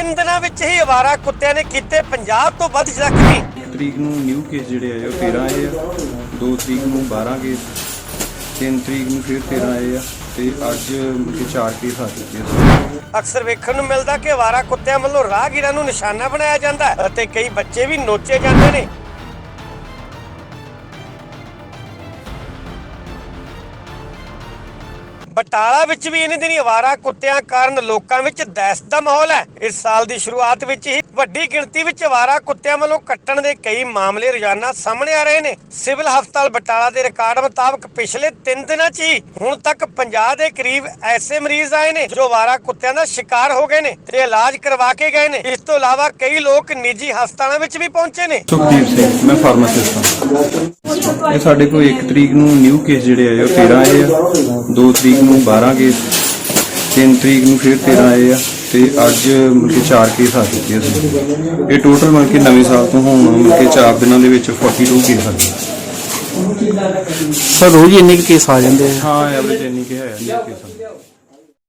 ਤਿੰਨ ਦਿਨਾਂ ਵਿੱਚ ਹੀ ਅਵਾਰਾ ਕੁੱਤਿਆਂ ਨੇ ਕੀਤੇ 50 ਤੋਂ ਵੱਧ ਜ਼ਖਮੀ ਤਰੀਕ ਨੂੰ ਨਿਊ ਕੇਸ ਜਿਹੜੇ ਆਏ ਉਹ 13 ਆਏ ਆ। 2 ਤਰੀਕ ਨੂੰ 12 ਕੇਸ 3 ਤਰੀਕ ਨੂੰ ਫਿਰ 13 ਆਏ ਆ। ਤੇ ਅੱਜ ਮੁਕੇ 4 ਕੇਸ ਆ ਚੁੱਕੇ ਆ। ਅਕਸਰ ਵੇਖਣ ਨੂੰ ਮਿਲਦਾ ਕਿ ਅਵਾਰਾ ਕੁੱਤਿਆਂ ਵੱਲੋਂ ਰਾਹਗੀਰਾਂ ਨੂੰ ਨਿਸ਼ਾਨਾ ਬਣਾਇਆ ਜਾਂਦਾ ਅਤੇ ਕਈ ਬੱਚੇ ਵੀ ਨੋਚੇ ਜਾਂਦੇ ਨੇ। ਬਟਾਲਾ ਵਿੱਚ ਵੀ ਇਹਨਾਂ ਦਿਨੀ ਅਵਾਰਾ ਕੁੱਤਿਆਂ ਕਾਰਨ ਲੋਕਾਂ ਵਿੱਚ ਦਹਿਸ਼ਤ ਦਾ ਮਾਹੌਲ ਹੈ। ਇਸ ਸਾਲ ਦੀ ਸ਼ੁਰੂਆਤ ਵਿੱਚ ਹੀ ਵੱਡੀ ਗਿਣਤੀ ਵਿੱਚ ਅਵਾਰਾ ਕੁੱਤਿਆਂ ਵੱਲੋਂ ਕੱਟਣ ਦੇ ਕਈ ਮਾਮਲੇ ਰੋਜ਼ਾਨਾ ਸਾਹਮਣੇ ਆ ਰਹੇ ਨੇ। ਸਿਵਲ ਹਸਪਤਾਲ ਬਟਾਲਾ ਦੇ ਰਿਕਾਰਡ ਮੁਤਾਬਕ ਪਿਛਲੇ 3 ਦਿਨਾਂ 'ਚ ਹੀ ਹੁਣ ਤੱਕ 50 ਦੇ ਕਰੀਬ ਐਸੇ ਮਰੀਜ਼ ਆਏ ਨੇ ਜੋ ਅਵਾਰਾ ਕੁੱਤਿਆਂ ਦਾ ਸ਼ਿਕਾਰ ਹੋ ਗਏ ਨੇ ਤੇ ਇਲਾਜ ਕਰਵਾ ਕੇ ਗਏ ਨੇ। ਇਸ ਤੋਂ ਇਲਾਵਾ ਕਈ ਲੋਕ ਨਿੱਜੀ ਹਸਪਤਾਲਾਂ ਵਿੱਚ ਵੀ ਪਹੁੰਚੇ ਨੇ। ਸੁਖਦੀਪ ਸਿੰਘ, ਮੈਂ ਫਾਰਮਾਸਿਸਟ ਇਹ ਸਾਡੇ ਕੋਲ 1 ਤਰੀਕ ਨੂੰ ਨਿਊ ਕੇਸ ਜਿਹੜੇ ਆਏ ਉਹ 13 ਆਏ ਆ। 2 ਤਰੀਕ ਨੂੰ 12 ਕੇਸ 3 ਤਰੀਕ ਨੂੰ ਫਿਰ 13 ਆਏ ਆ ਤੇ ਅੱਜ ਮੁਕੇ 4 ਕੇਸ ਆ ਚੁੱਕੇ ਆ ਇਹ ਟੋਟਲ ਮਿਲ ਕੇ ਨਵੇਂ ਸਾਲ ਤੋਂ ਹੁਣ ਮੁਕੇ 4 ਦਿਨਾਂ ਦੇ ਵਿੱਚ 42 ਕੇਸ ਆ ਗਏ। ਸਰ ਰੋਜ਼ ਹੀ ਇੰਨੇ ਕੁ ਕੇਸ ਆ ਜਾਂਦੇ ਆ। ਹਾਂ ਐਵਰੇਜ ਇੰਨੀ ਕਿ ਹੈ ਨਹੀਂ ਕੇਸ ਆ।